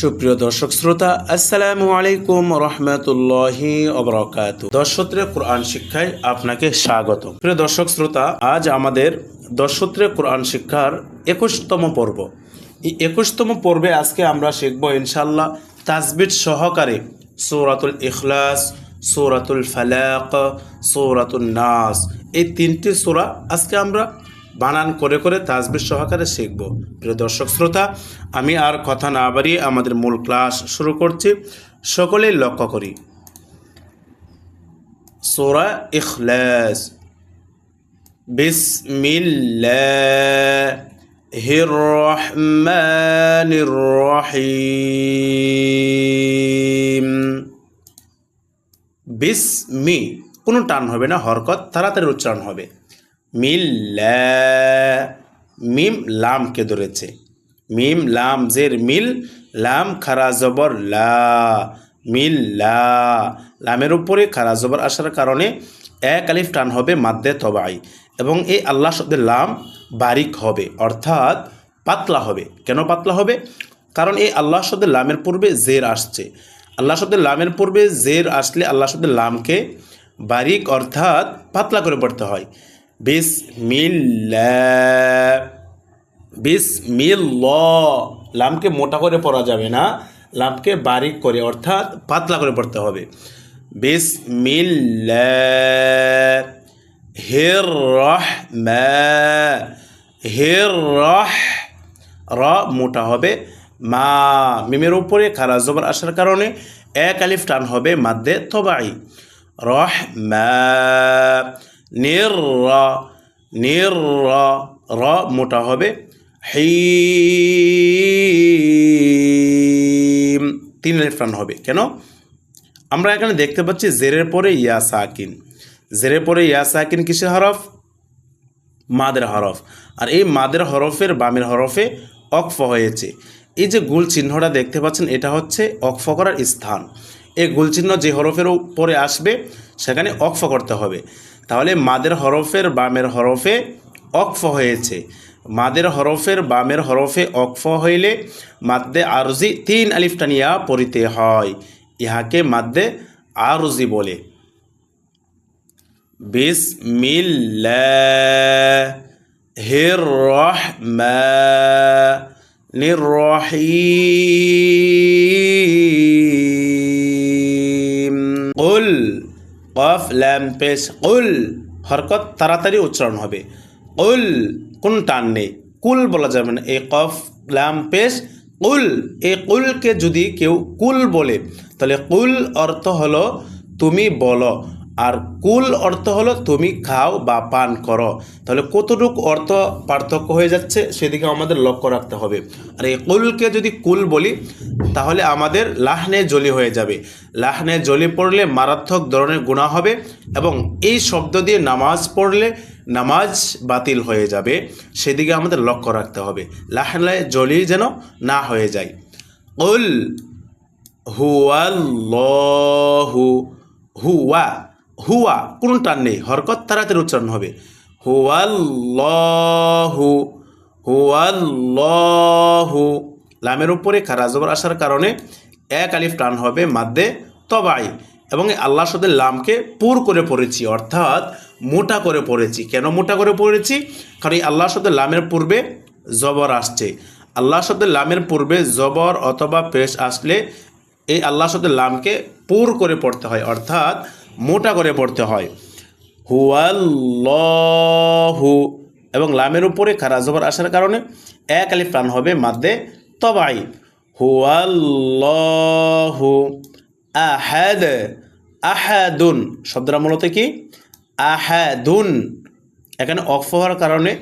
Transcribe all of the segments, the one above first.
সুপ্রিয় দর্শক শ্রোতা, আসসালামু আলাইকুম রহমতুল্লাহি অবরকাত দর্শত্রে কোরআন শিক্ষায় আপনাকে স্বাগত প্রিয় দর্শক শ্রোতা, আজ আমাদের দর্শত্রে কোরআন শিক্ষার একুশতম পর্ব। এই একুশতম পর্বে আজকে আমরা শিখব ইনশাল্লাহ তাজবিদ সহকারে সৌরাতুল ইখলাস, সৌরাতুল ফালাক সৌরাতুল নাস। এই তিনটি সূরা আজকে আমরা বানান করে করে তাজবির সহকারে শিখব। প্রিয় দর্শক শ্রোতা, আমি আর কথা না বাড়িয়ে আমাদের মূল ক্লাস শুরু করছি। সকলেই লক্ষ্য করি। সোরা ইখলাস। বিসমিল্লাহির রহমানির রহিম। বিসমি, কোনো টান হবে না, হরকত, তাড়াতাড়ি উচ্চারণ হবে। মিল মিম লামকে ধরেছে। মিম লাম জের মিল, লাম খারা জবর লা, মিল লামের উপরে খারা জবর আসার কারণে এক আলিফ টান হবে মাদ্দে তবাই, এবং এই আল্লাহ শব্দের লাম বারিক হবে, অর্থাৎ পাতলা হবে। কেন পাতলা হবে? কারণ এই আল্লাহ শব্দের লামের পূর্বে জের আসছে। আল্লাহ শব্দের লামের পূর্বে জের আসলে আল্লাহ শব্দের লামকে বারিক, অর্থাৎ পাতলা করে পড়তে হয়। লামকে মোটা করে পড়া যাবে না। লামকে বারিক করে, অর্থাৎ পাতলা করে পড়তে হবে। র মোটা হবে। মা। মিমের উপরে খারা জবর আসার কারণে এক আলিফ টান হবে মাদ্দে তবাই রহ নির র নির র র মোটা হবে হিম। তিন আলিফ হবে। কেন? আমরা এখানে দেখতে পাচ্ছি জেরের পরে ইয়া সাকিন জেরের পরে ইয়া সাকিন কিসের হরফ? মাদের হরফ। আর এই মাদের হরফের বামের হরফে অক্ফ হয়েছে। এই যে গুল চিহ্নটা দেখতে পাচ্ছেন, এটা হচ্ছে অক্ফ করার স্থান। এই গুল চিহ্ন যে হরফের উপরে আসবে, সেখানে অক্ফ করতে হবে। তাহলে মাদের হরফের বামের হরফে অক্ফ হয়েছে। মাদের হরফের বামের হরফে অক্ফ হইলে মাদ্দে আরজি তিন আলিফটানিয়া পড়িতে হয়। ইহাকে মাদ্দে আরজি বলে। বিসমিল্লাহির রহমানির রহিম। কফ, ল্যাম পেশ কুল হরকত তাড়াতাড়ি উচ্চারণ হবে। কুল কোন টান নেই। কুল বলা যাবে না। এ কফ, ল্যাম পেশ কুল এ কুলকে যদি কেউ কুল বলে, তাহলে কুল অর্থ হলো তুমি বলো। আর কুল অর্থ হলো তুমি খাও বা পান করো। তাহলে কতটুক অর্থ পার্থক্য হয়ে যাচ্ছে সেদিকে আমাদের লক্ষ্য রাখতে হবে। আর এই কুলকে যদি কুল বলি, তাহলে আমাদের লাহনে জলি হয়ে যাবে। লাহনে জলি পড়লে মারাত্মক ধরনের গুণা হবে এবং এই শব্দ দিয়ে নামাজ পড়লে নামাজ বাতিল হয়ে যাবে। সেদিকে আমাদের লক্ষ্য রাখতে হবে। লাহনে জলি যেন না হয়ে যায়। উল হুয়াল্লাহু, হুয়া হুয়া কোনো টান নেই? হরকত তাড়াতাড়ি উচ্চারণ হবে। হুয়াল্লাহু হুয়াল্লাহু। লামের উপরে খারা জবর আসার কারণে এক আলিফ টান হবে মাদ্দে তবাই। এবং আল্লাহ শব্দের লামকে পুর করে পড়েছি, অর্থাৎ মোটা করে পড়েছি। কেন মোটা করে পড়েছি? কারণ এই আল্লাহ শব্দের লামের পূর্বে জবর আসছে। আল্লাহ শব্দের লামের পূর্বে জবর অথবা পেশ আসলে এই আল্লাহ শব্দের লামকে পুর করে পড়তে হয়, অর্থাৎ মোটা করে পড়তে হয়। হুয়াল্লাহু। এবং লামের উপরে খারা জবর আসার কারণে এক আলিফ প্রাণ হবে মাদ্দে তবাই। হুয়াল্লাহু আহাদ। আহাদুন। শব্দটা মূলত কি? আহাদুন। এখানে অফ হওয়ার কারণে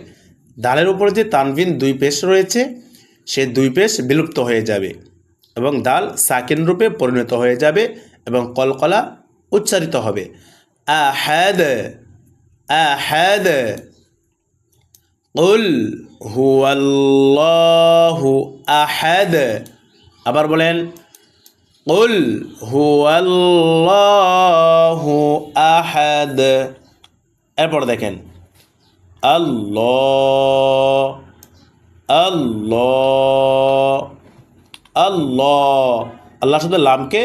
দালের উপরে যে তানভিন দুই পেশ রয়েছে, সে দুই পেশ বিলুপ্ত হয়ে যাবে এবং দাল সাকিন রূপে পরিণত হয়ে যাবে এবং কলকলা উচ্চারিত হবে। আহাদ আহাদ। উল হুয়াল্লাহু আহাদ। আবার বলেন উল হুয়াল্লাহু আহাদ। এরপর দেখেন, আল্লাহ আল্লাহ আল্লাহ। আল্লাহ শব্দের লামকে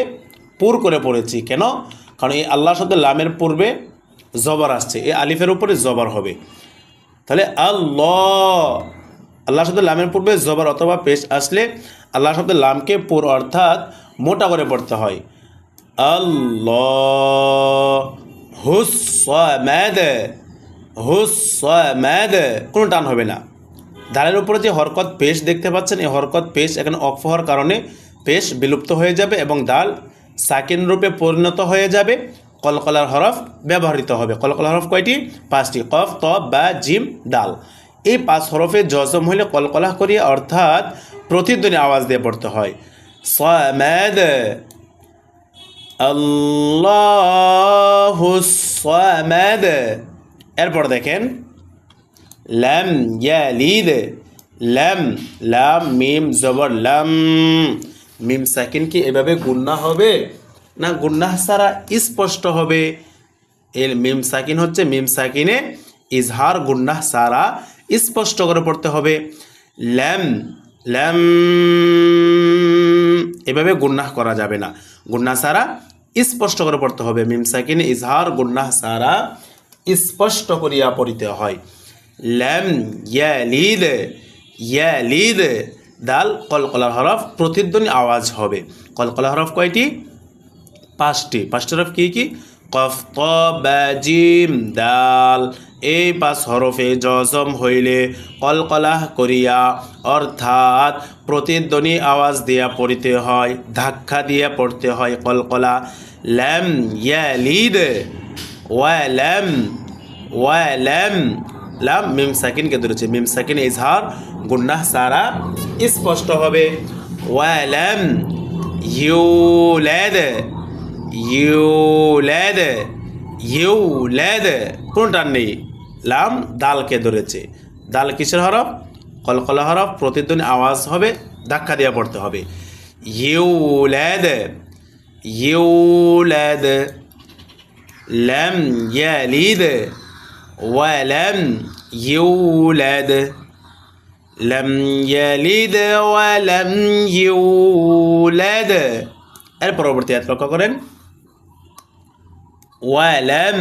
পুর করে পড়েছি। কেন? কারণ এই আল্লাহ শব্দ লামের পূর্বে জবর আসছে, এই আলিফের উপরে জবর হবে। তাহলে আল্লাহ আল্লাহ শব্দ লামের পূর্বে জবর অথবা পেশ আসলে আল্লাহ শব্দ লামকে পুর অর্থাৎ মোটা করে পড়তে হয়। আল্লাহ হুসমাদ হুসমাদ কোনো টান হবে না। দালের উপরে যে হরকত পেশ দেখতে পাচ্ছেন, এই হরকত পেশ এখানে অক্ষ হওয়ার কারণে পেশ বিলুপ্ত হয়ে যাবে এবং দাল সাকিন রূপে পরিণত হয়ে যাবে। কলকলার হরফ ব্যবহৃত হবে। কলকলার হরফ কয়টি? পাঁচটি। কফ ত বা, জিম, ডাল। এই পাঁচ হরফে জজম হইলে কলকলা করিয়া অর্থাৎ প্রতিধ্বনি আওয়াজ দিয়ে পড়তে হয়। সামাদ আল্লাহু সামাদ। এরপর দেখেন, লাম, ইয়ালিদ, লাম লাম, মিম, জবর, লাম। মিম সাকিন কি এভাবে গুন্না হবে? না, গুন্না সারা স্পষ্ট হবে। এর মিম সাকিন হচ্ছে মিম সাকিনে ইজহার গুন্নাহ সারা স্পষ্ট করে পড়তে হবে। ল্যাম ল্যাম, এভাবে গুন্নাহ করা যাবে না। গুন্নাহ সারা স্পষ্ট করে পড়তে হবে। মিম সাকিনে ইজহার গুন্নাহ সারা স্পষ্ট করিয়া পড়িতে হয়। ল্যাম, ইয়ালিদ ইয়ালিদ দাল, কলকলার হরফ প্রতিধ্বনি আওয়াজ হবে। কলকলা হরফ কয়টি? পাঁচটি। পাঁচটি হরফ কী কী? কফ, ক, বা, জিম, দাল। এই পাঁচ হরফে জজম হইলে কলকলাহ করিয়া অর্থাৎ প্রতিধ্বনি আওয়াজ দিয়া পড়িতে হয়, ধাক্কা দিয়া পড়তে হয় কলকলা। ল্যাম ইয়ালিদ, ওয়া ল্যাম ওয়া ল্যাম লাম মিম সাকিনকে ধরেছে। মিম সাকিন ইজহার গুন্নাহ সারা স্পষ্ট হবে। ওয়ালাম ইউলাদ ইউলাদ ইউলাদ। কোনটা নেই? লাম দালকে ধরেছে। দাল কিসের হরফ? কলকলা হরফ। প্রতিধ্বনি আওয়াজ হবে, ধাক্কা দিয়ে পড়তে হবে। ইউলাদ ইউলাদ। লাম ইয়ালিদ ولم يولد لم يلد ولم يولد এর পরবর্তী আয়াত লক্ষ্য করেন ওয়ালাম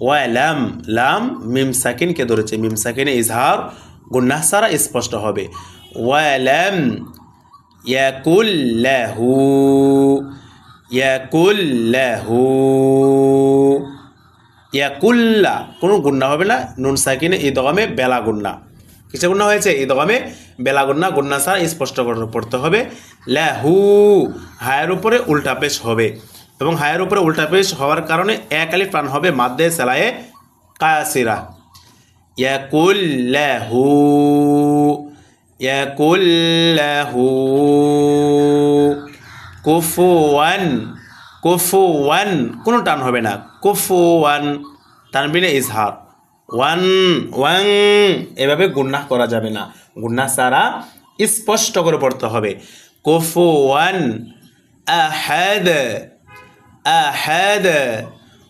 ওয়ালাম লাম মিম সাকিনকে ধরেছে মিম সাকিনে ইজহার গুন্নাহ সারা স্পষ্ট হবে ওয়ালাম ইয়াকুল্লাহু ইয়াকুল্লাহু ইয়াকুল্লা কোনো গুন্না হবে না, নুন সাকিনে ঈদগামে বেলা গুন্না। কিসে গুন্না হয়েছে? ঈদগামে বেলা গুন্না গুন্না ছাড়া স্পষ্ট পড়তে হবে। ল্যাহু হায়ের উপরে উল্টা পেশ হবে। এবং হায়ের উপরে উল্টা পেশ হওয়ার কারণে এক আলিফ প্রাণ হবে মাদ্দে সেলায়ে কায়াসিরা ইয়াকুল্লাহু ইয়াকুল্লাহু কুফুয়ান কুফুয়ান, কোনো টান হবে না। কুফুয়ান, তানবিনে ইজহার। ওয়ান, ওয়াং, এভাবে গুন্না করা যাবে না। গুন্না সারা স্পষ্ট করে পড়তে হবে। কুফুয়ান, আহাদ আহাদ।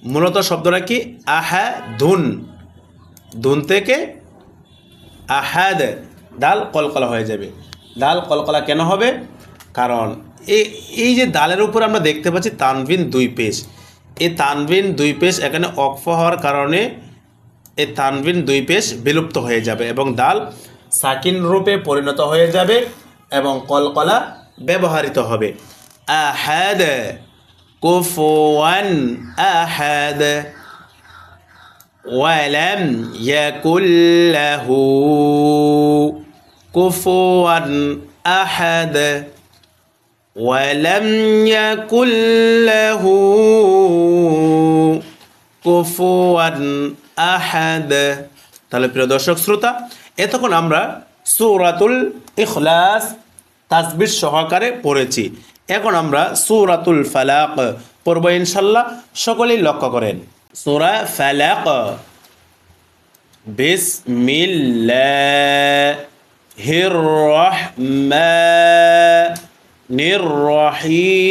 মূলত শব্দটা কি? আহা ধুন ধুন থেকে আহাদ। দাল কলকলা হয়ে যাবে। দাল কলকলা কেন হবে? কারণ এই যে দালের উপর আমরা দেখতে পাচ্ছি তানবিন দুই পেস এই তানবিন দুই পেজ এখানে অক্ফ হওয়ার কারণে এই তানবিন দুই পেস বিলুপ্ত হয়ে যাবে এবং দাল সাকিন রূপে পরিণত হয়ে যাবে এবং কলকলা ব্যবহৃত হবে। আহাদ কুফুয়ান আহাদ ওয়ালাম ইয়াকুল্লাহু কুফুয়ান আহাদ ولم يكن له كفوا أحد তাহলে প্রিয় দর্শক শ্রোতা এতক্ষণ আমরা সূরাতুল ইখলাস তাসবির সহকারে পড়েছি এখন আমরা সূরাতুল ফালাক পড়ব ইনশাল্লাহ সকলেই লক্ষ্য করেন সূরা ফালাক বিসমিল্লাহির রহমানির রহিম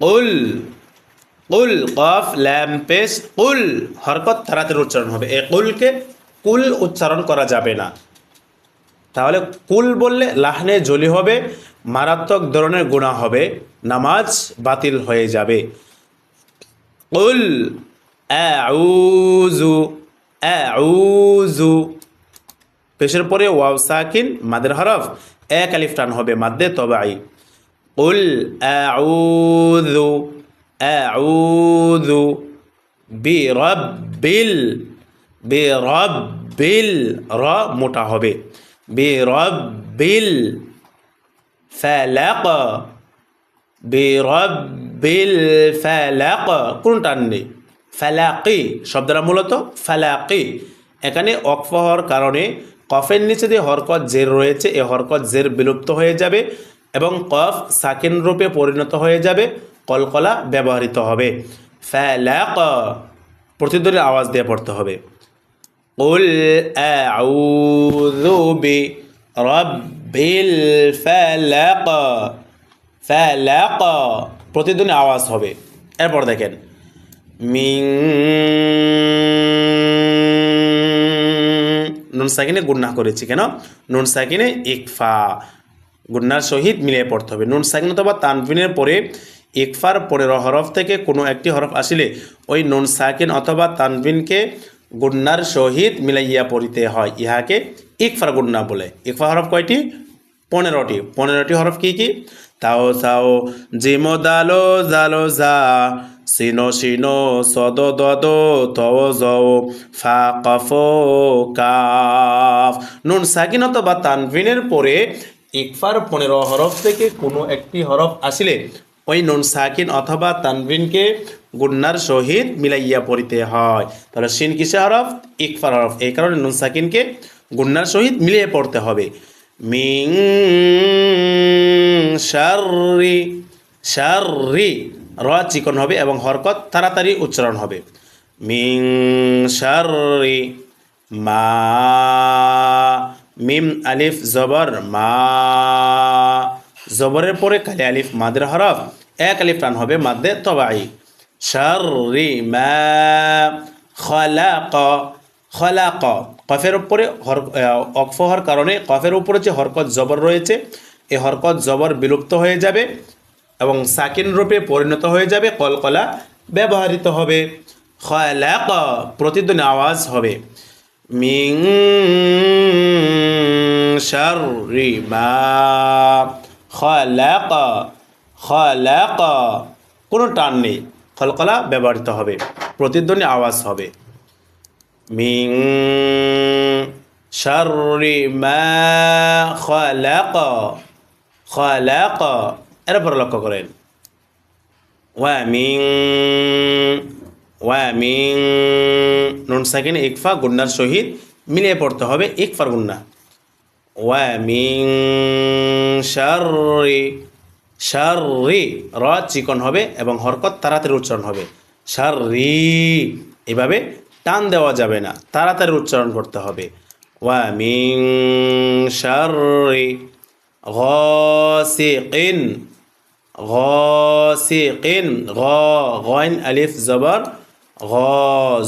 কুল কুল কফ, ল্যাম পেশ কুল হরকত তাড়াতাড়ি উচ্চারণ হবে। এই কুলকে কুল উচ্চারণ করা যাবে না। তাহলে কুল বললে লাহনে জলি হবে, মারাত্মক ধরনের গুণা হবে, নামাজ বাতিল হয়ে যাবে। কুল আউজু আউজু পেশের পরে ওয়াও সাকিন, মাদের হরফ, এক আলিফ টান হবে মাদ্দে তবাই। কুল আউযু আউযু বিরব্বিল বিরব্বিল, র মোটা হবে। বিরব্বিল ফালাক বিরব্বিল ফালাক, কোন টান নেই। ফালাকি, শব্দটা মূলত ফালাকি। এখানে অক্ফ হওয়ার কারণে কফের নিচে যে হরকত জের রয়েছে এই হরকত জের বিলুপ্ত হয়ে যাবে এবং কফ সাকিন রূপে পরিণত হয়ে যাবে কলকলা ব্যবহৃত হবে ফালাক প্রতিদ্বন্দ্বী আওয়াজ দিয়ে পড়তে হবে قل أعوذ برب الفلق فلق প্রতিধ্বনি আওয়াজ হবে এরপর দেখেন মিং নুন সাকিনে গুন্না করেছি কেন? নুন সাকিনে ইকফা গুন্নার সহিত মিলিয়ে পড়তে হবে। নুন সাকিন অথবা তানভিনের পরে ইকফার পরের হরফ থেকে কোনো একটি হরফ আসিলে ওই নুন সাকিন অথবা তানভিনকে গুন্নার সহিত মিলাইয়া পড়িতে হয়। ইহাকে ইকফার গুন্না বলে। ইকফা হরফ কয়টি? পনেরোটি। পনেরোটি হরফ কি কি? তাও তাও জিমো দালো জালো যা সিনো সিনো সদ দদ ফা কফো কাফ। নুন সাকিনত বা তানভিনের পরে ইকফার পনেরো হরফ থেকে কোনো একটি হরফ আসিলে ওই নুন সাকিন অথবা তানভিনকে গুন্নার সহিত মিলাইয়া পড়িতে হয়। তাহলে সিন কিসে হরফ? ইকফার হরফ। এই কারণে নুন সাকিনকে গুন্নার সহিত মিলিয়ে পড়তে হবে। মিং শাররি শাররি। র চিকন হবে এবং হরকত তাড়াতাড়ি উচ্চারণ হবে। মিং শাররি মা, মিম আলিফ জবর মা, জবরের পরে কালি আলিফ মাদের হরফ, এক আলিফ টান হবে মাদ্দে তবাই শাররি মা, খলাক খলাক, কফের উপরে হর অক্ফ হওয়ার কারণে কফের উপরে যে হরকত জবর রয়েছে এই হরকত জবর বিলুপ্ত হয়ে যাবে। এবং সাকিন রূপে পরিণত হয়ে যাবে, কলকলা ব্যবহৃত হবে। খলাক, প্রতিধ্বনি আওয়াজ হবে। মিং শাররি মা খলাক খলাক। কোনো টান নেই খলকলা ব্যবহৃত হবে, প্রতিধ্বনি আওয়াজ হবে। মিং শাররি মা খলাক খলাক। এরপর লক্ষ্য করেন ওয়া মিং ওয়া মিং নুন সাকিন ইকফা গুন্নার সহিত মিলিয়ে পড়তে হবে ইকফার গুন্না ওয়া মিং শাররি শাররি র চিকন হবে এবং হরকত তাড়াতাড়ি উচ্চারণ হবে শাররি এভাবে টান দেওয়া যাবে না তাড়াতাড়ি উচ্চারণ করতে হবে ওয়া মিং শাররি غاسق গিন গইন, আলিফ, জবর, গ,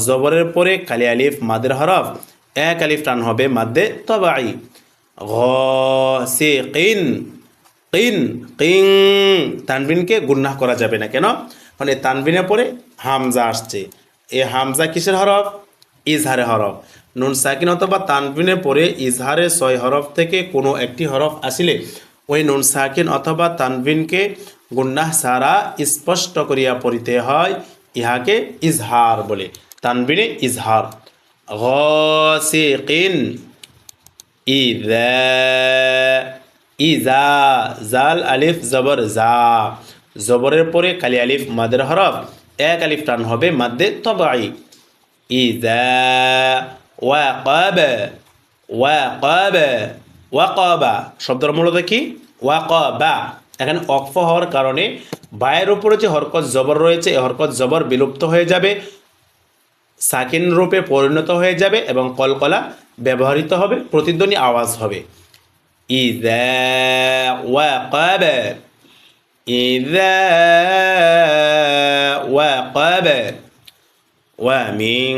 জবরের পরে কালি আলিফ, মাদের হরফ, এক আলিফ টান হবে মাদে তবাই। গিন কিন, কিং, তানবিনকে গুন্না করা যাবে না কেন? মানে তানবিনের পরে হামজা আসছে। এ হামজা কিসের হরফ? ইজহারে হরফ। নুন সাকিন অথবা তানবিনের পরে ইজহারে ছয় হরফ থেকে কোনো একটি হরফ আসিলে ওই নুন সাকিন অথবা তানবিনকে গুন্নাহ সারা স্পষ্ট করিয়া পড়িতে হয়, ইহাকে ইজহার বলে। তানবিনে ইজহার। ইদা, ইজা, জাল, আলিফ, জবর, জা। জবরের পরে কালি আলিফ, মাদের হরফ। এক আলিফ টান হবে মাদ্দে তবাই ইজা ওয়াকাব ওয়াকাব। ওয়াকাবা শব্দের মূলত কি ওয়াকাবা এখানে অক্ফ হওয়ার কারণে বায়ের উপরে যে হরকত জবর রয়েছে এই হরকত জবর বিলুপ্ত হয়ে যাবে সাকিন রূপে পরিণত হয়ে যাবে এবং কলকলা ব্যবহৃত হবে প্রতিধ্বনি আওয়াজ হবে ইদা ওয়াকাব ইদা ওয়াকাব ومن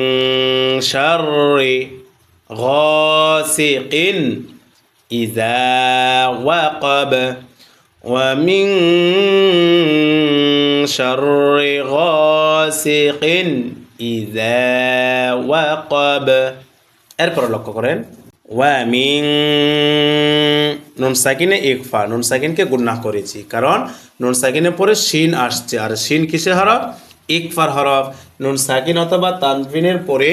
شر غاسق إذا وقب ومن شر غاسق إذا وقب এরপর লক্ষ্য করেন ওয়ামিং নুন সাকিনে ইকফা নুন সাকিনকে গুন্নাহ করেছি কারণ নুন সাকিনের পরে শিন আসছে আর শিন কিসে হরফ ইকফার হরফ, নুন সাকিন অথবা তানভিনের পরে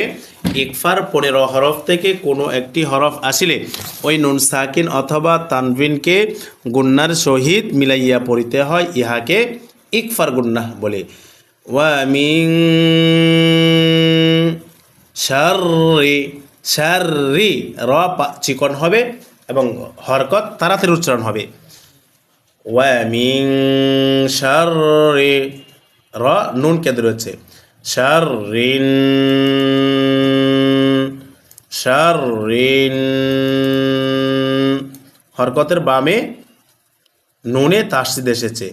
ইকফার পনেরো হরফ থেকে কোনো একটি হরফ আসিলে ওই নুন সাকিন অথবা তানভিনকে গুন্নার সহিত মিলাইয়া পড়িতে হয়, ইহাকে ইকফার গুন্নাহ বলে। ওয়ামিং শাররি শাররি, র চিকন হবে এবং হরকত তাড়াতাড়ি উচ্চারণ হবে। ওয়ামিং শাররি র নুন কেঁদে রয়েছে শাররিন হরকতের বামে নুনে তাসদিদ এসেছে।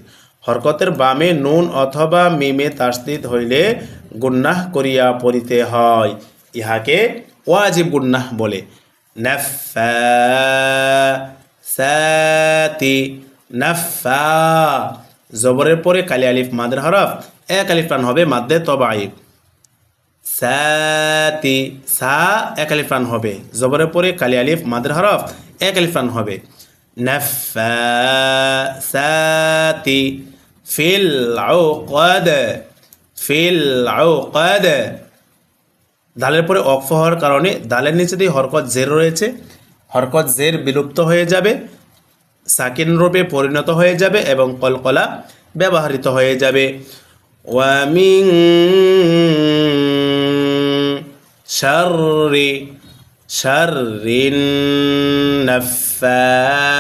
হরকতের বামে নুন অথবা মিমে তাসদিদ হইলে গুন্নাহ করিয়া পড়িতে হয়। ইহাকে ওয়াজিব গুন্নাহ বলে। নাফাতি নাফা জবরের পরে কালি আলিফ মাদের হরফ, এক আলিফ টান হবে মাদ্দে তবাই সাতি, সা, এক আলিফ টান হবে। জবরের পরে কালি আলিফ মাদের হরফ, এক আলিফ টান হবে। নাফাসাতি ফিল আউকাদ ফিল আউকাদ। দালের পরে অক্ফ হওয়ার কারণে দালের নিচে দিয়ে হরকত জের রয়েছে। হরকত জের বিলুপ্ত হয়ে যাবে। সাকিন রূপে পরিণত হয়ে যাবে এবং কলকলা ব্যবহৃত হয়ে যাবে। ওয়ামিং শাররি, শাররিন নাফাসাতি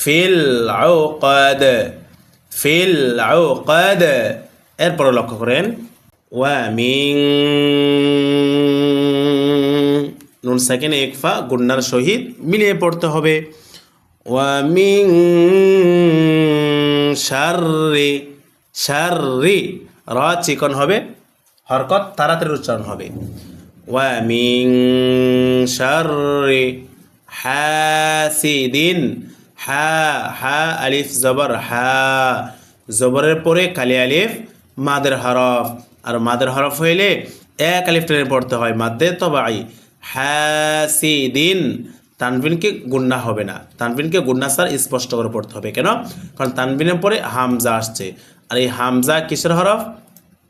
ফিল আউকাদ ফিল আউকাদ এরপরে লক্ষ্য করেন। ওয়ামিং নুন সেকেন্ড একফা গুন্নার সহিত মিলিয়ে পড়তে হবে। ওয়ামিং শাররি শাররি, র চিকন হবে, হরকত তাড়াতাড়ি উচ্চারণ হবে। ওয়ামিং শাররি, হাসিদিন, হা হা, আলিফ, জবর, হা, জবরের পরে কালি আলিফ, মাদের হরফ। আর মাদের হরফ হইলে এক আলিফ টেনে পড়তে হয়, মাদ্দে তবাই হাসিদিন তানবিনকে গুন্না হবে না। তানবিনকে গুন্না স্যার স্পষ্ট করে পড়তে হবে। কেন? কারণ তানবিনের পরে হামজা আসছে। আর এই হামজা কিসের হরফ?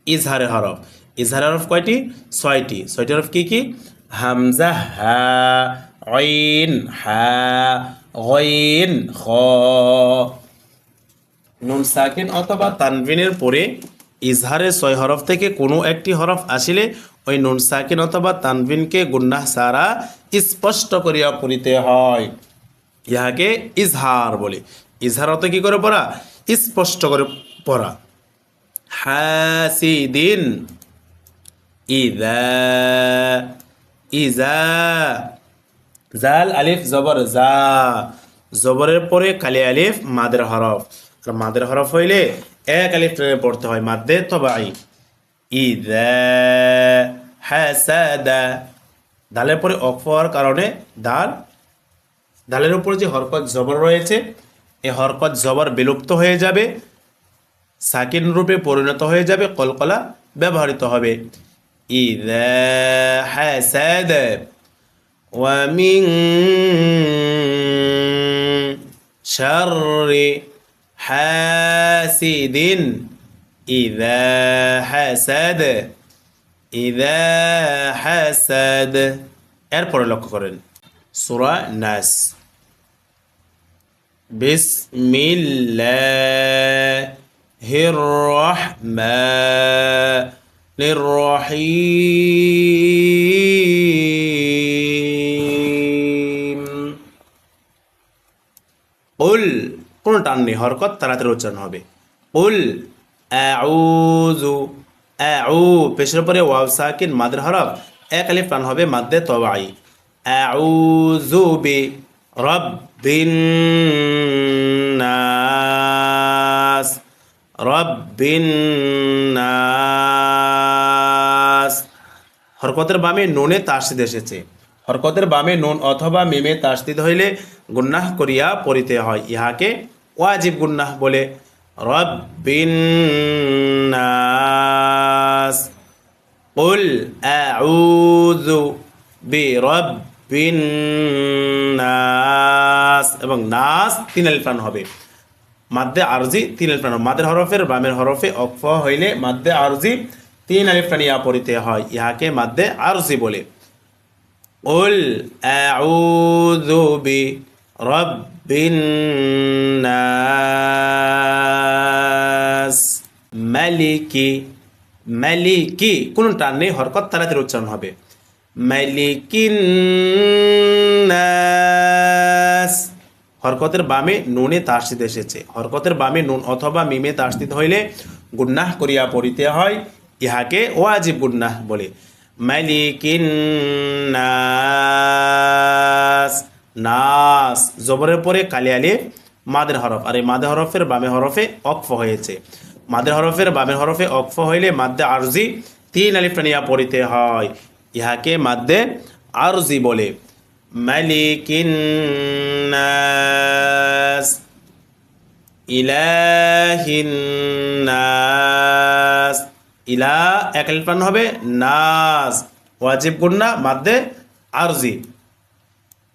ইজহারে হরফ। ইজহারে হরফ কয়টি? ছয়টি। ছয়টি হরফ কি কি? হামজা, হা, ঐন, হা গইন খ। নুন সাকিন অথবা তানবিনের পরে ইজহারের ছয় হরফ থেকে কোনো একটি হরফ আসিলে ওই নুন সাকিন অথবা তানবিনকে গুন্নাহ সারা স্পষ্ট করিয়া পড়িতে হয়। ইহাকে ইজহার বলে। ইজহার অত কি করে পড়া? স্পষ্ট করে পড়া। হাসিদিন। জাল, আলিফ, জবর, জা। জবরের পরে কালি, আলিফ, মাদের হরফ। আর মাদের হরফ হইলে এক আলিফ পড়তে হয়। মাদ্দে তবাই ইদা। হাসাদা দালের পরে অক্ফ হওয়ার কারণে দাল দালের উপরে যে হরকত জবর রয়েছে এই হরকত জবর বিলুপ্ত হয়ে যাবে সাকিন রূপে পরিণত হয়ে যাবে কলকলা ব্যবহৃত হবে ইদা হাসাদ ومن شر حاسد إذا حسد ইদা হাসাদ এরপরে লক্ষ্য করেন সুরা নাস বিসমিল্লাহির রহমানির রহিম উল কোনো টান নেই হরকত তাড়াতাড়ি উচ্চারণ হবে উল আউযু আউ পেশের পরে ওয়াও, সাকিন, মাদের হরফ, এক আলিফ টান হবে মাদ্দে তবাই। আউযু রব্বিন নাস রব্বিন নাস। হরকতের বামে নুনে তাসদিদ এসেছে। হরকতের বামে নুন অথবা মিমে তাসদিদ হইলে গুন্নাহ করিয়া পড়িতে হয়। ইহাকে ওয়াজিব গুন্নাহ বলে। রব্বিন নাস قل أعوذ برب الناس এবং নাস তিন আলিফ টান হবে মাদ্দে আরজি তিন আলিফ টান হবে। মাদের হরফের বামের হরফে অক্ফ হইলে মাদ্দে আরজি তিন আলিফ টানিয়া পড়িতে হয় ইহাকে মাদ্দে আরজি বলে قل أعوذ برب বিন্নাস মালিকি মালিকি কোনো টান নেই হরকত তাড়াতাড়ি উচ্চারণ হবে। মালিকিন্নাস। হরকতের বামে নুনে তাস এসেছে। হরকতের বামে নুন অথবা মিমে তাস হইলে গুন্নাহ করিয়া পড়িতে হয়। ইহাকে ওয়াজিব গুন্নাহ বলে। মালিকিন্নাস। নাস। জবরের পরে কালি আলিফ মাদের হরফ। আর এই মাদে হরফের বামে হরফে অক্ফ হয়েছে। মাদের হরফের বামের হরফে অক্ফ হইলে মাদ্দে আরজি তিন আলিফ টানিয়া পড়িতে হয়। ইহাকে মাদ্দে আরজি বলে। মালিকিন নাস, ইলাহিন নাস। ইলা এক হবে নাস। ওয়াজিব গুন্না মাদ্দে আরজি।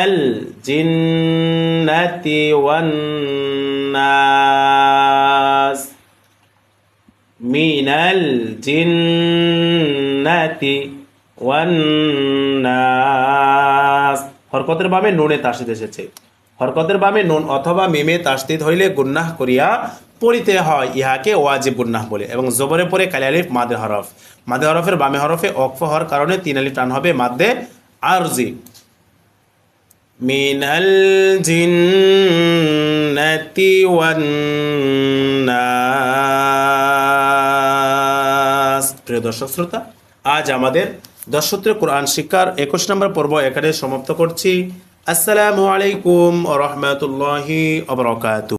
الجنة والناس من الجنة والناس হরকতের বামে নুনে তাসদিদ এসেছে হরকতের বামে নুন অথবা মিমে তাসদিদ হইলে গুন্নাহ করিয়া পড়িতে হয় ইহাকে ওয়াজিব গুন্নাহ বলে এবং জবরে পরে কালি আলিফ মাদে হরফ মাদে হরফের বামে হরফে অক্ফ হওয়ার কারণে তিন আলিফ টান হবে মাদ্দে আরজি মিনাল الجنة والناس প্রিয় দর্শক শ্রোতা, আজ আমাদের দশসূত্রে কোরআন শিক্ষার একুশ নম্বর পর্ব এখানে সমাপ্ত করছি। আসসালামু আলাইকুম রহমতুল্লাহি অবরকাত